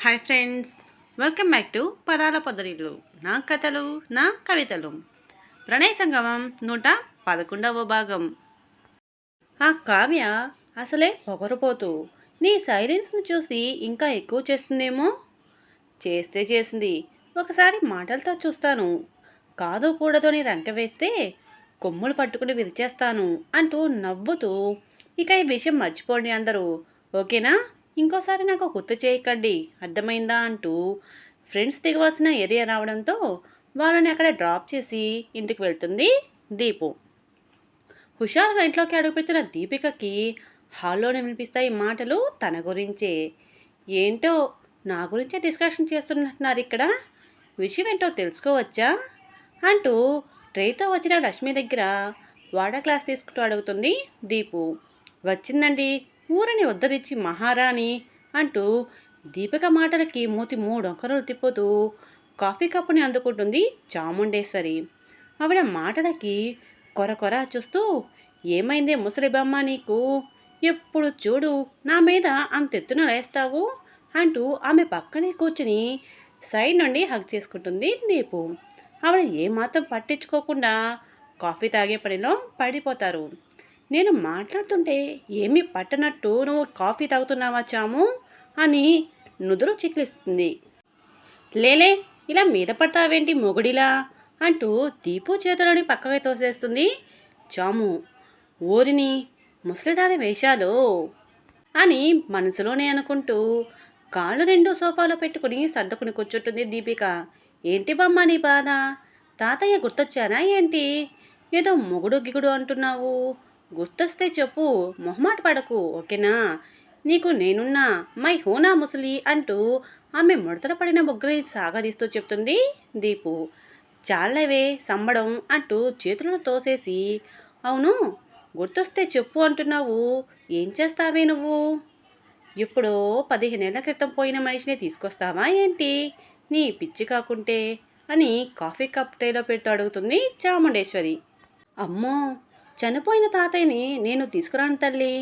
Hi friends welcome back to పదాల పొదరిళ్ళు నా కథలు నా కవితలు. ప్రణయ సంగమం నూట పదకొండవ భాగం. ఆ కావ్య అసలే పొగరపోతూ నీ సైలెన్స్ను చూసి ఇంకా ఎక్కువ చేస్తుందేమో? చేస్తే చేసింది ఒకసారి మాటలతో చూస్తాను. కాదు కూడదని రంక వేస్తే కొమ్ములు పట్టుకుని విరిచేస్తాను అంటూ నవ్వుతూ ఇక ఈ విషయం మర్చిపోండి అందరూ ఓకేనా? ఇంకోసారి నాకు గుర్తు చేయకండి. అర్థమైందా అంటూ ఫ్రెండ్స్ దిగవలసిన ఏరియా రావడంతో వాళ్ళని అక్కడ డ్రాప్ చేసి ఇంటికి వెళ్తుంది దీపు. హుషారుగా ఇంట్లోకి అడుగుపెట్టిన దీపికకి హాల్లోనే వినిపిస్తాయి మాటలు తన గురించే. ఏంటో నా గురించే డిస్కషన్ చేస్తున్నట్టున్నారు ఇక్కడ. విషయం ఏంటో తెలుసుకోవచ్చా? అంటూ ట్రైతో వచ్చిన లక్ష్మి దగ్గర వాటర్ క్లాస్ తీసుకుంటూ అడుగుతుంది దీపు. వచ్చిందండి. ఊరిని ఉద్ధరించి మహారాణి అంటూ దీపిక మాటలకి మూతి మూడొంకరలు తిప్పుతూ కాఫీ కప్పుని అందుకుంటుంది చాముండేశ్వరి. ఆవిడ మాటలకి కొర కొర చూస్తూ ఏమైందే ముసలిబమ్మ నీకు? ఎప్పుడు చూడు నా మీద అంతెత్తున లేస్తావు? అంటూ ఆమె పక్కనే కూర్చుని సైడ్ నుండి హగ్ చేసుకుంటుంది దీపు. ఆవిడ ఏమాత్రం పట్టించుకోకుండా కాఫీ తాగే పనిలో పడిపోతారు. నేను మాట్లాడుతుంటే ఏమీ పట్టనట్టు నువ్వు కాఫీ తాగుతున్నావా చాము? అని నుదురు చిక్లిస్తుంది లేలే ఇలా మీద పడతావేంటి మొగుడిలా? అంటూ దీపు చేతులని పక్కకి తోసేస్తుంది చాము. ఊరిని ముసలిదాని వేషాలు అని మనసులోనే అనుకుంటూ కాళ్ళు రెండు సోఫాలో పెట్టుకుని సర్దుకుని కూర్చుంటుంది దీపిక. ఏంటి బమ్మ నీ బాధ? తాతయ్య గుర్తొచ్చానా ఏంటి? ఏదో మొగుడు గిగుడు అంటున్నావు. గుర్తొస్తే చెప్పు మొహమాట పడకు ఓకేనా? నీకు నేనున్నా మై హోనా ముసలి అంటూ ఆమె ముడతల పడిన ముగ్గురి సాగదీస్తూ చెప్తుంది దీపు. చాలవే సంబడం అంటూ చేతులను తోసేసి అవును గుర్తొస్తే చెప్పు అంటున్నావు ఏం చేస్తావే నువ్వు? ఎప్పుడో పదిహేనేళ్ళ క్రితం పోయిన మనిషిని తీసుకొస్తావా ఏంటి? నీ పిచ్చి కాకుంటే అని కాఫీ కప్ ట్రేలో పెడుతూ అడుగుతుంది చాముండేశ్వరి. అమ్మో చనిపోయిన తాతయ్యని నేను తీసుకురాను తల్లి.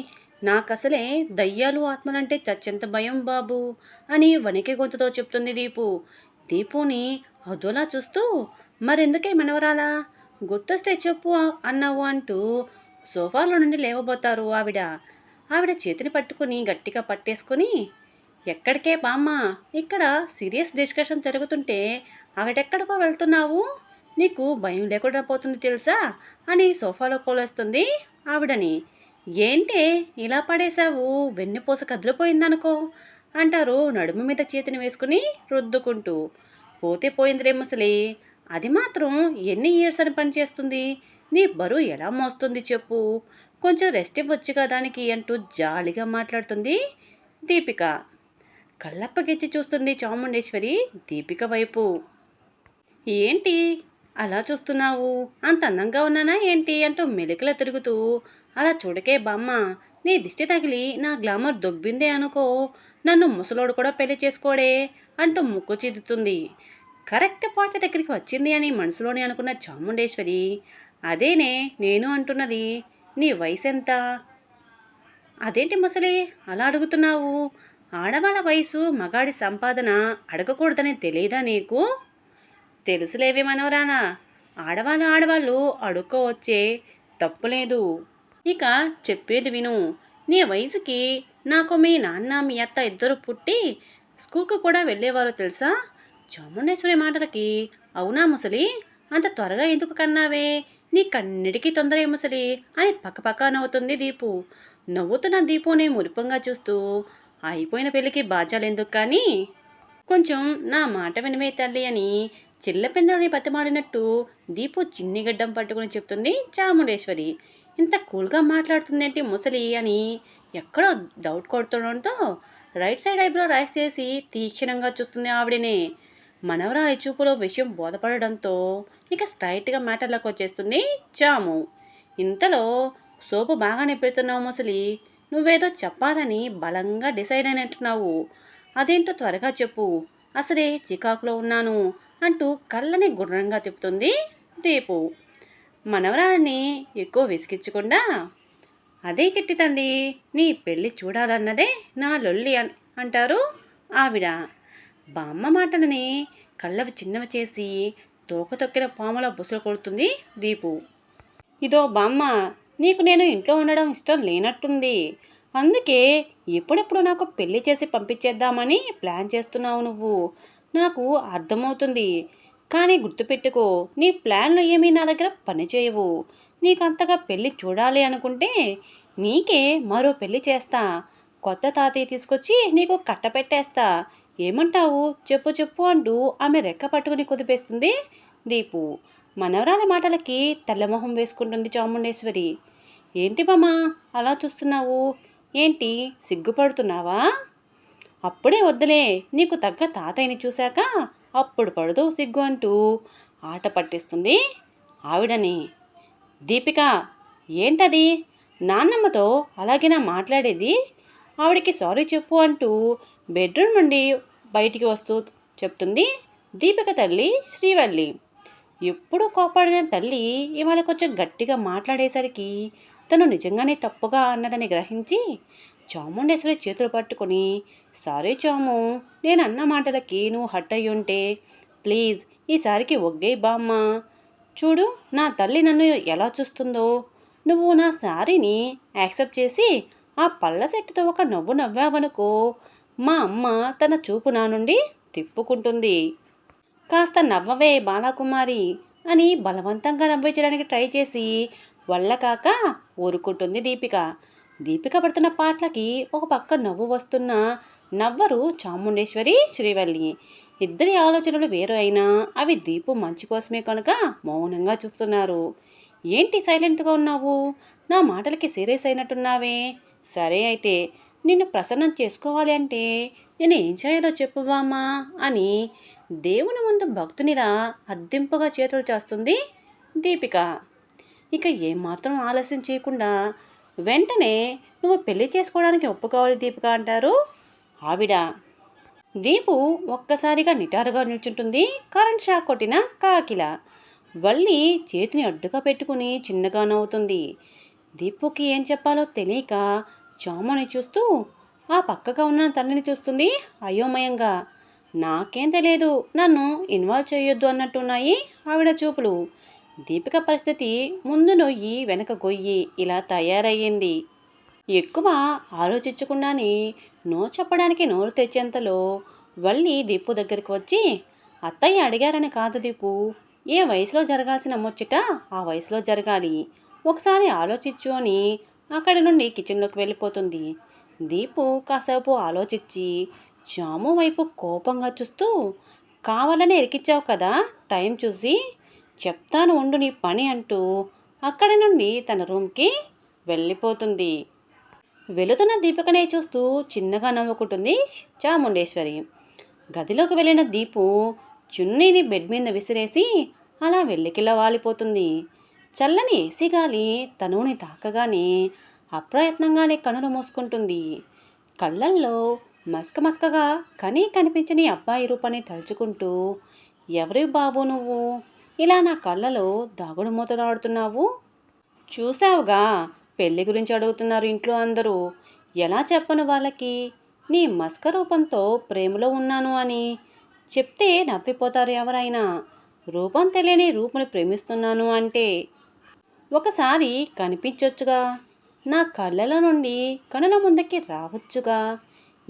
నాకసలే దయ్యాలు ఆత్మలంటే చచ్చెంత భయం బాబు అని వణికి గొంతుతో చెప్తుంది దీపు. దీపుని అదోలా చూస్తూ మరెందుకే మనవరాలా? గుర్తొస్తే చెప్పు అన్నావు అంటూ సోఫాలో నుండి లేవబోతారు ఆవిడ. ఆవిడ చేతిని పట్టుకుని గట్టిగా పట్టేసుకుని ఎక్కడికే బామ్మ? ఇక్కడ సీరియస్ డిస్కషన్ జరుగుతుంటే అక్కడెక్కడికో వెళ్తున్నావు? నీకు భయం లేకుండా పోతుంది తెలుసా? అని సోఫాలో కోలేస్తుంది ఆవిడని. ఏంటే ఇలా పడేశావు? వెన్నెపూస కదిలిపోయిందనుకో అంటారు నడుము మీద చేతిని వేసుకుని రుద్దుకుంటూ. పోతే పోయిందిరే ముసలి. అది మాత్రం ఎన్ని ఇయర్స్ అని పనిచేస్తుంది నీ బరువు ఎలా మోస్తుంది చెప్పు. కొంచెం రెస్ట్ ఇవ్వచ్చుగా దానికి అంటూ జాలిగా మాట్లాడుతుంది దీపిక. కళ్ళప్పగిచ్చి చూస్తుంది చాముండేశ్వరి దీపిక వైపు. ఏంటి? అలా చూస్తున్నావు? అంత అందంగా ఉన్నానా ఏంటి? అంటూ మెలికలు తిరుగుతూ అలా చూడకే బామ్మ నీ దిష్టి తగిలి నా గ్లామర్ దొబ్బిందే అనుకో నన్ను ముసలోడు కూడా పెళ్ళి చేసుకోడే అంటూ ముక్కు చిదుతుంది కరెక్ట్ పాయింట్ దగ్గరికి వచ్చింది అని మనసులోనే అనుకున్న చాముండేశ్వరి అదేనే నేను అంటున్నది నీ వయసు ఎంత అదేంటి ముసలి అలా అడుగుతున్నావు? ఆడవాళ్ళ వయసు మగాడి సంపాదన అడగకూడదని తెలియదా నీకు? తెలుసులేవే మనవరానా? ఆడవాళ్ళు ఆడవాళ్ళు అడుక్కోవచ్చే తప్పులేదు. ఇక చెప్పేది విను. నీ వయసుకి నాకు మీ నాన్న మీ అత్త ఇద్దరు పుట్టి స్కూల్కి కూడా వెళ్ళేవారు తెలుసా? చాముండేశ్వరి మాటలకి అవునా ముసలి? అంత త్వరగా ఎందుకు కన్నావే? నీ కన్నిటికీ తొందర ముసలి అని పక్కపక్క నవ్వుతుంది దీపు. నవ్వుతున్న దీపుని మురిపంగా చూస్తూ అయిపోయిన పెళ్ళికి బాధ్యాలు ఎందుకు కానీ? కొంచెం నా మాట వినవే తల్లి అని చిల్లపిన్నల్ని బతిమాడినట్టు దీపు చిన్ని గడ్డం పట్టుకుని చెప్తుంది చాముండేశ్వరి. ఇంత కూల్గా మాట్లాడుతుందేంటి ముసలి అని ఎక్కడో డౌట్ కొడుతుండడంతో రైట్ సైడ్ ఐబ్రో రైస్ చేసి తీక్షణంగా చూస్తుంది ఆవిడనే. మనవరాలి చూపులో విషయం బోధపడడంతో ఇక స్ట్రైట్గా మ్యాటర్లకు వచ్చేస్తుంది చాము. ఇంతలో సోపు బాగానే పెడుతున్నావు ముసలి. నువ్వేదో చెప్పాలని బలంగా డిసైడ్ అయినట్టున్నావు. అదేంటో త్వరగా చెప్పు. అసలే చికాకులో ఉన్నాను. అంటూ కళ్ళని గుర్రంగా తిప్పుతుంది దీపు. మనవరాలని ఎక్కువ విసిగించకుండా అదే చిట్టి తండ్రి నీ పెళ్ళి చూడాలన్నదే నా లొల్లి అంటారు ఆవిడ. బామ్మ మాటలని కళ్ళవి చిన్నవి చేసి తోక తొక్కిన పాముల బుసలు కొడుతుంది దీపు. ఇదో బామ్మ నీకు నేను ఇంట్లో ఉండడం ఇష్టం లేనట్టుంది. అందుకే ఎప్పుడెప్పుడు నాకు పెళ్ళి చేసి పంపించేద్దామని ప్లాన్ చేస్తున్నావు నువ్వు. నాకు అర్థమవుతుంది. కానీ గుర్తుపెట్టుకో నీ ప్లాన్లు ఏమీ నా దగ్గర పనిచేయవు నీకు అంతగా పెళ్ళి చూడాలి అనుకుంటే నీకే మరో పెళ్ళి చేస్తా. కొత్త తాతయ్య తీసుకొచ్చి నీకు కట్టపెట్టేస్తా. ఏమంటావు? చెప్పు చెప్పు అంటూ ఆమె రెక్క పట్టుకుని కుదిపేస్తుంది దీపు. మనవరాల మాటలకి తెల్లమొహం వేసుకుంటుంది చాముండేశ్వరి. ఏంటి మామ అలా చూస్తున్నావు? ఏంటి? సిగ్గుపడుతున్నావా? అప్పుడే వద్దులే నీకు తగ్గ తాతయ్యని చూశాక అప్పుడు పడదు సిగ్గు అంటూ ఆట పట్టిస్తుంది ఆవిడని. దీపిక ఏంటది? నాన్నమ్మతో అలాగేనా మాట్లాడేది? ఆవిడకి సారీ చెప్పు అంటూ బెడ్రూమ్ నుండి బయటికి వస్తూ చెప్తుంది దీపిక తల్లి శ్రీవల్లి. ఎప్పుడు కోపాడిన తల్లి ఇవాళ కొంచెం గట్టిగా మాట్లాడేసరికి తను నిజంగానే తప్పుగా అన్నదని గ్రహించి చాముండేశ్వరి చేతులు పట్టుకొని సారీ చాము నేను అన్న మాటలకి నువ్వు హట్ అయ్యి ఉంటే ప్లీజ్ ఈసారికి ఒగ్గే బామ్మ. చూడు నా తల్లి నన్ను ఎలా చూస్తుందో. నువ్వు నా సారీని యాక్సెప్ట్ చేసి ఆ పళ్ళ చెట్టుతో ఒక నవ్వు నవ్వావనుకో మా అమ్మ తన చూపు నా నుండి తిప్పుకుంటుంది. కాస్త నవ్వవే బాలాకుమారి అని బలవంతంగా నవ్వించడానికి ట్రై చేసి వల్ల కాక ఊరుకుంటుంది దీపిక. దీపిక పడుతున్న పాటలకి ఒక పక్క నవ్వు వస్తున్న నవ్వరు చాముండేశ్వరి శ్రీవల్లి. ఇద్దరి ఆలోచనలు వేరు అయినా అవి దీపు మంచి కోసమే కనుక మౌనంగా చూస్తున్నారు. ఏంటి సైలెంట్గా ఉన్నావు? నా మాటలకి సీరియస్ అయినట్టున్నావే. సరే అయితే నిన్ను ప్రసన్నం చేసుకోవాలి అంటే నేను ఏం చేయాలో చెప్పువామా అని దేవుని ముందు భక్తునిలా అర్థింపుగా చేతులు చేస్తుంది దీపిక. ఇక ఏమాత్రం ఆలస్యం చేయకుండా వెంటనే నువ్వు పెళ్ళి చేసుకోవడానికి ఒప్పుకోవాలి దీపిక అంటారు? ఆవిడ. దీపు ఒక్కసారిగా నిటారుగా నిల్చుంటుంది. కరెంట్ షాక్ కొట్టిన కాకిల. వల్లి చేతిని అడ్డుగా పెట్టుకుని చిన్నగా నవ్వుతుంది. దీపుకి ఏం చెప్పాలో తెలియక చామని చూస్తూ ఆ పక్కగా ఉన్న తల్లిని చూస్తుంది అయోమయంగా. నాకేం తెలియదు. నన్ను ఇన్వాల్వ్ చేయొద్దు అన్నట్టున్నాయి ఆవిడ చూపులు. దీపిక పరిస్థితి ముందు నొయ్యి వెనక గొయ్యి ఇలా తయారయ్యింది. ఎక్కువ ఆలోచించకుండానే నో చెప్పడానికి నోరు తెచ్చేంతలో వల్లి దీపు దగ్గరికి వచ్చి అత్తయ్య అడిగారని కాదు దీపు. ఏ వయసులో జరగాల్సిన ముచ్చట ఆ వయసులో జరగాలి. ఒకసారి ఆలోచించు అని అక్కడి నుండి కిచెన్లోకి వెళ్ళిపోతుంది. దీపు కాసేపు ఆలోచించి జాము వైపు కోపంగా చూస్తూ కావాలని ఎరికిచ్చావు కదా టైం చూసి చెప్తాను ఉండు నీ పని అంటూ అక్కడి నుండి తన రూమ్కి వెళ్ళిపోతుంది. వెళుతున్న దీపికనే చూస్తూ చిన్నగా నవ్వుకుంటుంది చాముండేశ్వరి. గదిలోకి వెళ్ళిన దీపు చున్నీని బెడ్ మీద విసిరేసి అలా వెల్లికిలా వాలిపోతుంది. చల్లని ఏసీ గాలి తనువుని తాకగానే అప్రయత్నంగానే కనులు మూసుకుంటుంది. కళ్ళల్లో మస్క మస్కగా కనీ కనిపించని అబ్బాయి రూపాన్ని తలుచుకుంటూ ఎవరి బాబు నువ్వు? ఇలా నా కళ్ళలో దాగుడు మూతలాడుతున్నావు చూసావుగా పెళ్ళి గురించి అడుగుతున్నారు ఇంట్లో అందరూ. ఎలా చెప్పను వాళ్ళకి? నీ మస్క రూపంతో ప్రేమలో ఉన్నాను అని. చెప్తే నవ్విపోతారు ఎవరైనా. రూపం తెలియని రూపుని ప్రేమిస్తున్నాను అంటే ఒకసారి కనిపించొచ్చుగా. నా కళ్ళల నుండి కనుల ముందుకి రావచ్చుగా.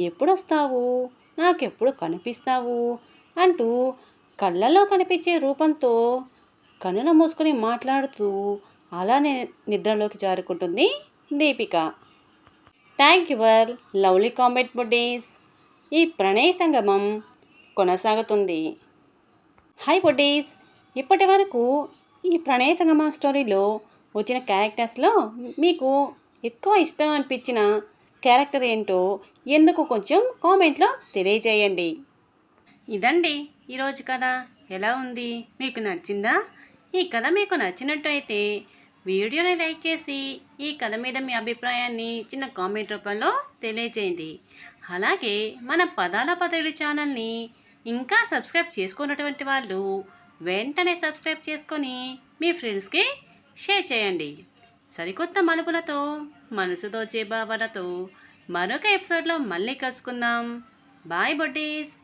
ఎప్పుడొస్తావు? నాకెప్పుడు కనిపిస్తావు? అంటూ కళ్ళలో కనిపించే రూపంతో కనుల మూసుకొని మాట్లాడుతూ అలానే నిద్రలోకి జారుకుంటుంది Deepika. Thank your lovely comment buddies ఈ ప్రణయ సంగమం కొనసాగుతుంది. హాయ్ బుడ్డీస్ ఇప్పటి వరకు ఈ ప్రణయ సంగమం స్టోరీలో వచ్చిన క్యారెక్టర్స్లో మీకు ఎక్కువ ఇష్టం అనిపించిన క్యారెక్టర్ ఏంటో ఎందుకు కొంచెం కామెంట్లో తెలియజేయండి. ఇదండి ఈరోజు కథ. ఎలా ఉంది? మీకు నచ్చిందా? ఈ కథ మీకు నచ్చినట్టు అయితే వీడియోని లైక్ చేసి ఈ కథ మీద మీ అభిప్రాయాన్ని చిన్న కామెంట్ రూపంలో తెలియజేయండి. అలాగే మన పదాల పదవి ఛానల్ని ఇంకా సబ్స్క్రైబ్ చేసుకున్నటువంటి వాళ్ళు వెంటనే సబ్స్క్రైబ్ చేసుకొని మీ ఫ్రెండ్స్కి షేర్ చేయండి. సరికొత్త మలుపులతో మనసు దోచే మరొక ఎపిసోడ్లో మళ్ళీ కలుసుకుందాం. Bye buddies!